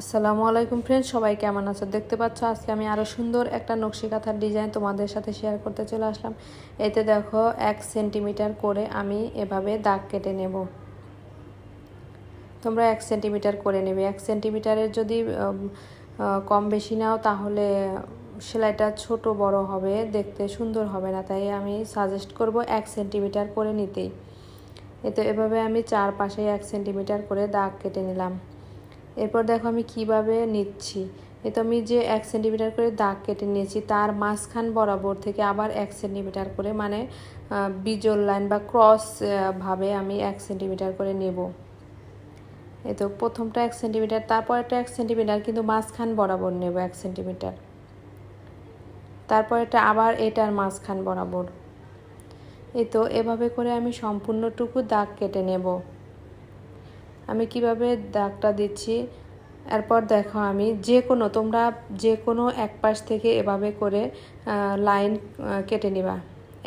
আসসালামু আলাইকুম ফ্রেন্ড সবাই কেমন আছো? দেখতে পাচ্ছ, আজকে আমি আরও সুন্দর একটা নকশি কাঁথার ডিজাইন তোমাদের সাথে শেয়ার করতে চলে আসলাম। এতে দেখো, এক সেন্টিমিটার করে আমি এভাবে দাগ কেটে নেব। তোমরা এক সেন্টিমিটার করে নেবে। এক সেন্টিমিটারের যদি কম বেশি নাও, তাহলে সেলাইটা ছোট বড় হবে, দেখতে সুন্দর হবে না। তাই আমি সাজেস্ট করব এক সেন্টিমিটার করে নিতেই। এতে এভাবে আমি চার পাশে এক সেন্টিমিটার করে দাগ কেটে নিলাম। এরপর দেখো আমি কীভাবে নিচ্ছি। এ তো আমি যে এক সেন্টিমিটার করে দাগ কেটে নিয়েছি, তার মাঝখান বরাবর থেকে আবার এক সেন্টিমিটার করে মানে বিজল লাইন বা ক্রস ভাবে আমি এক সেন্টিমিটার করে নেব। এ তো প্রথমটা এক সেন্টিমিটার, তারপরেটা এক সেন্টিমিটার, কিন্তু মাঝখান বরাবর নেব এক সেন্টিমিটার। তারপরেটা আবার এটার মাঝখান বরাবর। এ তো এভাবে করে আমি সম্পূর্ণটুকু দাগ কেটে নেব। আমি কীভাবে দাগটা দিচ্ছি? এরপর দেখো আমি যে কোনো তোমরা যে কোনো এক পাশ থেকে এভাবে করে লাইন কেটে নিবা।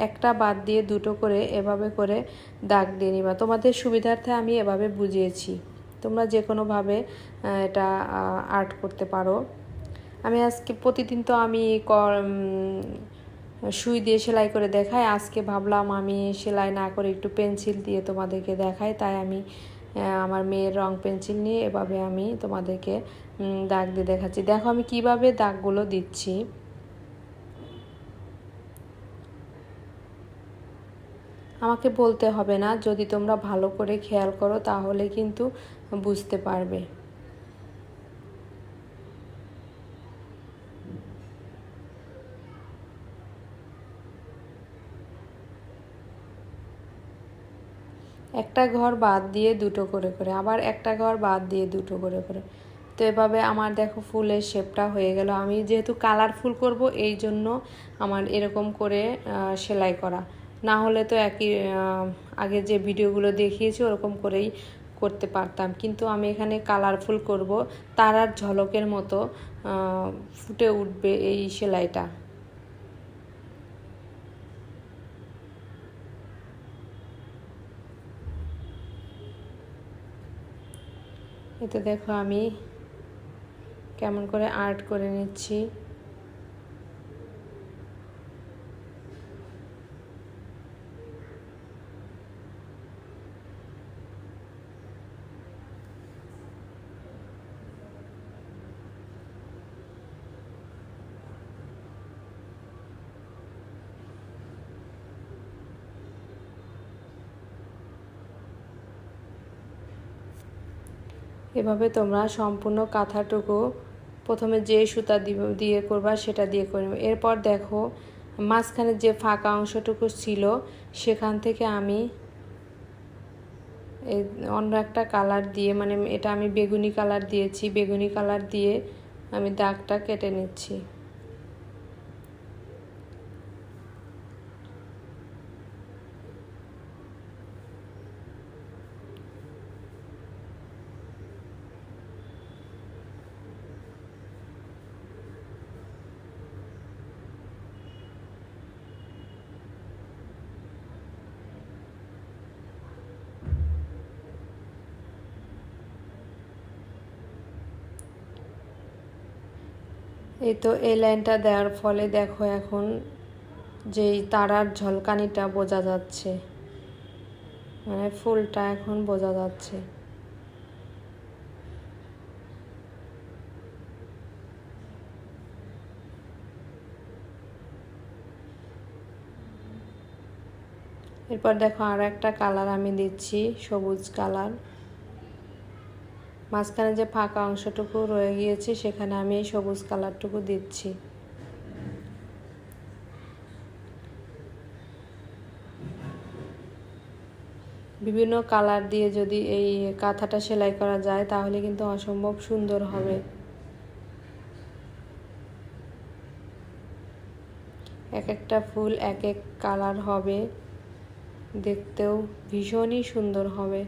একটা বাদ দিয়ে দুটো করে এভাবে করে দাগ দিয়ে নিবা। তোমাদের সুবিধার্থে আমি এভাবে বুঝিয়েছি। তোমরা যে কোনোভাবে এটা আর্ট করতে পারো। আমি আজকে, প্রতিদিন তো আমি সুই দিয়ে সেলাই করে দেখাই। আজকে ভাবলাম আমি সেলাই না করে একটু পেন্সিল দিয়ে তোমাদেরকে দেখাই, তাই আমি আমার মেয়ের রং পেন্সিল নিয়ে এভাবে আমি তোমাদেরকে দাগ দিয়ে দেখাচ্ছি। দেখো আমি কীভাবে দাগগুলো দিচ্ছি। আমাকে বলতে হবে না, যদি তোমরা ভালো করে খেয়াল করো তাহলে কিন্তু বুঝতে পারবে। একটা ঘর বাদ দিয়ে দুটো করে করে, আবার একটা ঘর বাদ দিয়ে দুটো করে করে। তো এভাবে আমার দেখো ফুলের শেপটা হয়ে গেল। আমি যেহেতু কালারফুল করব, এই জন্য আমার এরকম করে সেলাই করা। না হলে তো একই আগে যে ভিডিওগুলো দেখিয়েছি, ওরকম করেই করতে পারতাম। কিন্তু আমি এখানে কালারফুল করব তারার ঝলকের মতো ফুটে উঠবে এই সেলাইটা। এতে দেখো আমি কেমন করে আর্ট করে নিচ্ছি। এভাবে তোমরা সম্পূর্ণ কাঁথাটুকু প্রথমে যে সুতা দিয়ে করবা সেটা দিয়ে করে এরপর দেখো, মাঝখানে যে ফাঁকা অংশটুকু ছিল, সেখান থেকে আমি অন্য একটা কালার দিয়ে মানে এটা আমি বেগুনি কালার দিয়েছি, বেগুনি কালার দিয়ে আমি দাগটা কেটে নিচ্ছি। এই তো এই লাইনটা দেওয়ার ফলে দেখো এখন যেই তারার ঝলকানিটা বোঝা যাচ্ছে। মানে ফুলটা এখন বোঝা যাচ্ছে। এরপর দেখো আর একটা কালার আমি দিচ্ছি, সবুজ কালার মাঝখানে যে ফাঁকা অংশটুকু রয়ে গিয়েছে, সেখানে আমি এই সবুজ কালারটুকু দিচ্ছি। বিভিন্ন কালার দিয়ে যদি এই কাঁথাটা সেলাই করা যায়, তাহলে কিন্তু অসম্ভব সুন্দর হবে। এক একটা ফুল এক এক কালার হবে। দেখতেও ভীষণই সুন্দর হবে।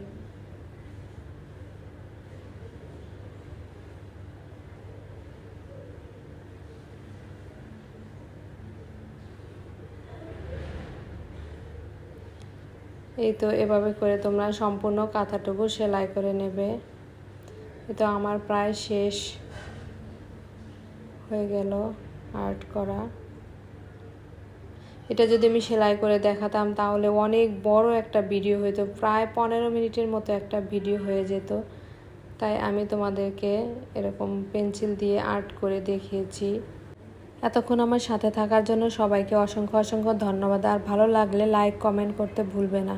এই তো এভাবে করে তোমরা সম্পূর্ণ কাঁথাটুকু সেলাই করে নেবে। তো আমার প্রায় শেষ হয়ে গেল আর্ট করা। এটা যদি আমি সেলাই করে দেখাতাম তাহলে অনেক বড় একটা ভিডিও হতো প্রায় পনেরো মিনিটের মতো একটা ভিডিও হয়ে যেত। তাই আমি তোমাদেরকে এরকম পেন্সিল দিয়ে আর্ট করে দেখিয়েছি। এতক্ষণ আমার সাথে থাকার জন্য সবাইকে অসংখ্য অসংখ্য ধন্যবাদ। আর ভালো লাগলে লাইক, কমেন্ট করতে ভুলবে না।